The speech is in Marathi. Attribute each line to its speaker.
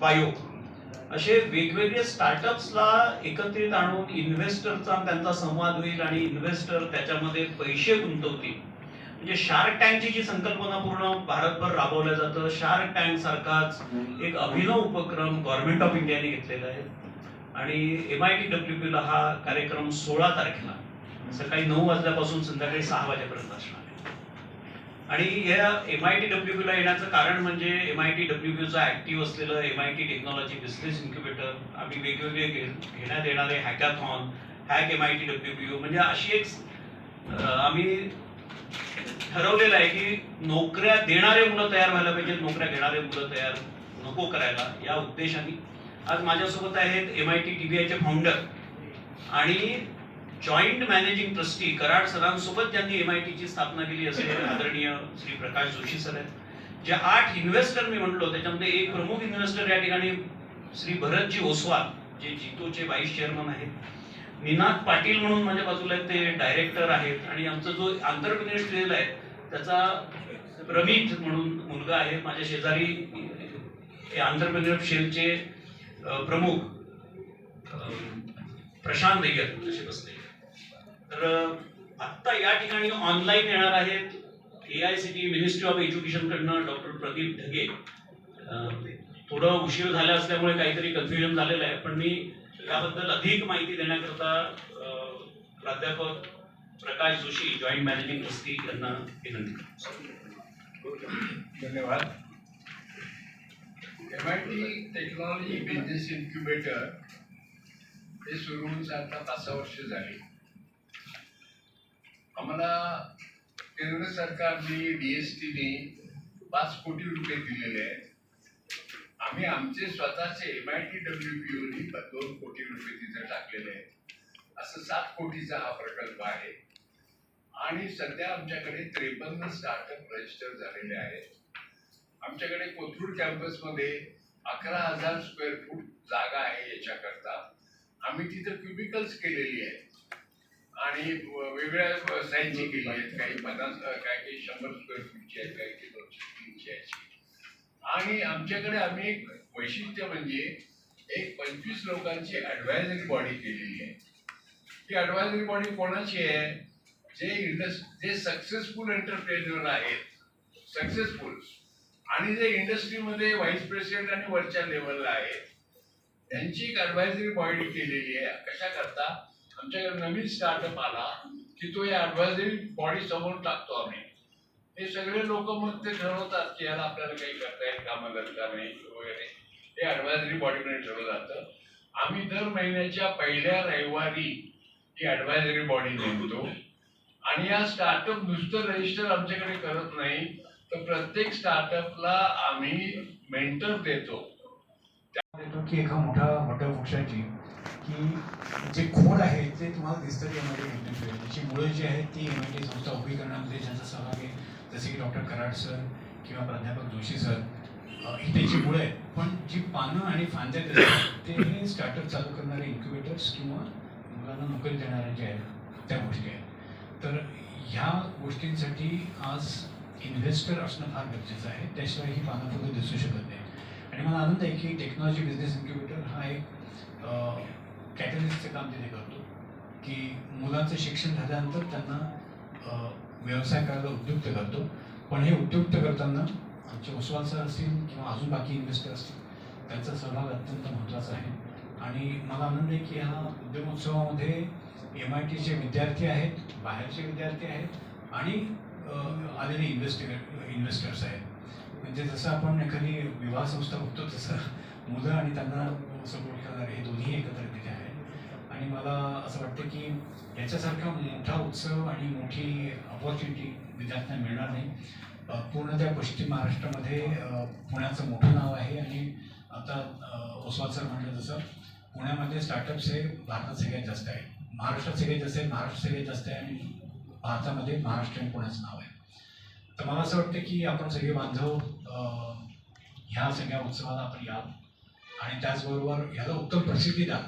Speaker 1: बायो असे वेगवेगळे स्टार्टअप्सला एकत्रित आणून इन्व्हेस्टरचा त्यांचा संवाद होईल आणि इन्व्हेस्टर त्याच्यामध्ये पैसे गुंतवतील. म्हणजे शार्क टँकची जी संकल्पना पूर्ण भारतभर राबवल्या जातं शार्क टँक सारखाच एक अभिनव उपक्रम गव्हर्नमेंट ऑफ इंडियाने घेतलेला आहे. आणि एम आय टी डब्ल्यू पीला हा कार्यक्रम सोळा तारखेला सकाळी नऊ वाजल्यापासून संध्याकाळी सहा वाजेपर्यंत असणार आहे. आणि या एम आय टी डब्ल्यू ला येण्याचं कारण म्हणजे एम आय टी डब्ल्यू चा ऍक्टिव्ह असलेलं M I T technology business incubator आम्ही वेगवेगळे घे- घेण्यात येणारे hackathon hack M I T W म्हणजे अशी एक आम्ही ठरवलेलं आहे की नोकऱ्या देणारे मुलं तयार व्हायला पाहिजेत नोकऱ्या घेणारे मुलं तयार नको करायला या उद्देशाने. आज माझ्यासोबत आहेत M I T T V आयचे फाउंडर आणि जॉईंट मॅनेजिंग ट्रस्टी कराड सरांसोबत ज्यांनी एम आय टीची स्थापना केली असेल आदरणीय श्री प्रकाश जोशी सर आहेत. जे आठ इन्व्हेस्टर मी म्हटलो त्याच्यामध्ये एक प्रमुख इन्व्हेस्टर या ठिकाणी श्री भरतजी ओसवाल जे जितोचे व्हाईस चेअरमन आहेत. निनाद पाटील म्हणून माझ्या बाजूला ते डायरेक्टर आहेत. आणि आमचा जो आंतरप्रिनियर आहे त्याचा प्रमित म्हणून मुलगा आहे. माझ्या शेजारी हे शेलचे प्रमुख प्रशांत अय्यर असे बसले. तर आत्ता या ठिकाणी ऑनलाईन येणार आहेत A I C T ministry of education कडनं डॉक्टर प्रदीप ढगे. थोडं उशीर झाला असल्यामुळे काहीतरी कन्फ्युजन झालेलं आहे पण मी याबद्दल अधिक माहिती देण्याकरता प्राध्यापक Prakash Joshi joint managing trustee यांना विनंती करतो.
Speaker 2: धन्यवाद. M I T technology business incubator हे सुरू होऊन आता पाच सहा वर्ष झाली. आम्हाला केंद्र सरकारने डी एस टीने पाच कोटी रुपये दिलेले आहेत. आम्ही आमचे स्वतःचे M I T W P ओनी दोन कोटी रुपये तिथे टाकलेले आहेत. असं सात कोटीचा हा प्रकल्प आहे. आणि सध्या आमच्याकडे त्रेपन्न स्टार्टअप रजिस्टर झालेले आहेत. आमच्याकडे कोथरूड कॅम्पसमध्ये अकरा हजार स्क्वेअर फूट जागा आहे याच्याकरता. आम्ही तिथं क्युबिकल्स केलेली आहेत. आणि वेगवेगळ्या वेगळ्या साईजची केली आहेत. काही पन्नास काही काही शंभर स्क्वेअर फूटची आहेत काही काही दोनशे तीनशे आहेत. आणि आमच्याकडे आम्ही एक वैशिष्ट्य म्हणजे एक पंचवीस लोकांची ॲडवायझरी बॉडी केलेली आहे. ती ॲडवायझरी बॉडी कोणाची आहे? जे इंडस्ट जे सक्सेसफुल एंटरप्रेन्युअर आहेत. सक्सेसफुल आणि जे इंडस्ट्रीमध्ये व्हाईस प्रेसिडेंट आणि वरच्या लेवलला आहेत. त्यांची एक ॲडवायझरी बॉडी केलेली आहे. कशा करता आमच्याकडे नवीन स्टार्टअप आला की तो या ॲडवायझरी बॉडी समोर टाकतो आम्ही. हे सगळे लोक मग ते ठरवतात की याला आपल्याला काही करता येईल कामं करता नाही वगैरे. हे ॲडवायझरी बॉडीमध्ये ठरवलं जातं. आम्ही दर महिन्याच्या पहिल्या रविवारी ही ॲडवायझरी बॉडी नेमतो. आणि या स्टार्टअप नुसतं रजिस्टर आमच्याकडे करत नाही तर प्रत्येक स्टार्टअपला आम्ही मेंटर देतो.
Speaker 3: की एका मोठा मोठ्या वृक्षाची की जे खोड आहे ते तुम्हाला दिसतं ते एम आय टी त्याची मुळे जी आहेत ती एम आय टी संस्था उभी करण्यामध्ये ज्यांचा सहभाग आहे जसे की डॉक्टर कराड सर किंवा प्राध्यापक जोशी सर ही त्याची मुळे आहेत पण जी पानं आणि फांद्या ते हे स्टार्टअप चालू करणारे इन्क्युबेटर्स किंवा मुलांना नोकरी देणारे जे आहेत त्या गोष्टी आहेत. तर ह्या गोष्टींसाठी आज इन्व्हेस्टर असणं फार गरजेचं आहे. त्याशिवाय ही पानं फुलं दिसू शकत नाही आणि आनंद आहे की टेक्नॉलॉजी बिझनेस इन्क्युबेटर हा एक कॅटलिस्टचं काम तिथे करतो. की मुलांचं शिक्षण झाल्यानंतर त्यांना व्यवसाय करायला उद्युक्त करतो. पण हे उद्युक्त करताना आमचे ओसवाल सर असतील किंवा अजून बाकी इन्व्हेस्टर असतील त्यांचा सहभाग अत्यंत महत्त्वाचा आहे. आणि मला आनंद आहे की ह्या उद्यमोत्सवामध्ये एम आय टीचे विद्यार्थी आहेत बाहेरचे विद्यार्थी आहेत आणि आलेले इन्व्हेस्टिगे इन्व्हेस्टर्स आहेत. म्हणजे जसं आपण एखादी विवाह संस्था बघतो तसं मुलं आणि त्यांना सपोर्ट करणारे हे दोन्ही एकत्र तिथे आहेत आणि मला असं वाटतं की याच्यासारखा मोठा उत्सव आणि मोठी ऑपॉर्च्युनिटी विद्यार्थ्यांना मिळणार नाही. पूर्ण त्या पश्चिम महाराष्ट्रामध्ये पुण्याचं मोठं नाव आहे आणि आता अ, सर म्हटलं तसं पुण्यामध्ये स्टार्टअप्स हे भारतात सगळ्यात जास्त आहे महाराष्ट्रात सगळ्यात जास्त आहे महाराष्ट्र सगळ्यात जास्त आहे आणि भारतामध्ये महाराष्ट्र आणि पुण्याचं नाव आहे. तर मला असं वाटतं की आपण सगळे बांधव ह्या सगळ्या उत्सवाला आपण या आणि त्याचबरोबर ह्याला उत्तम प्रसिद्धी द्या.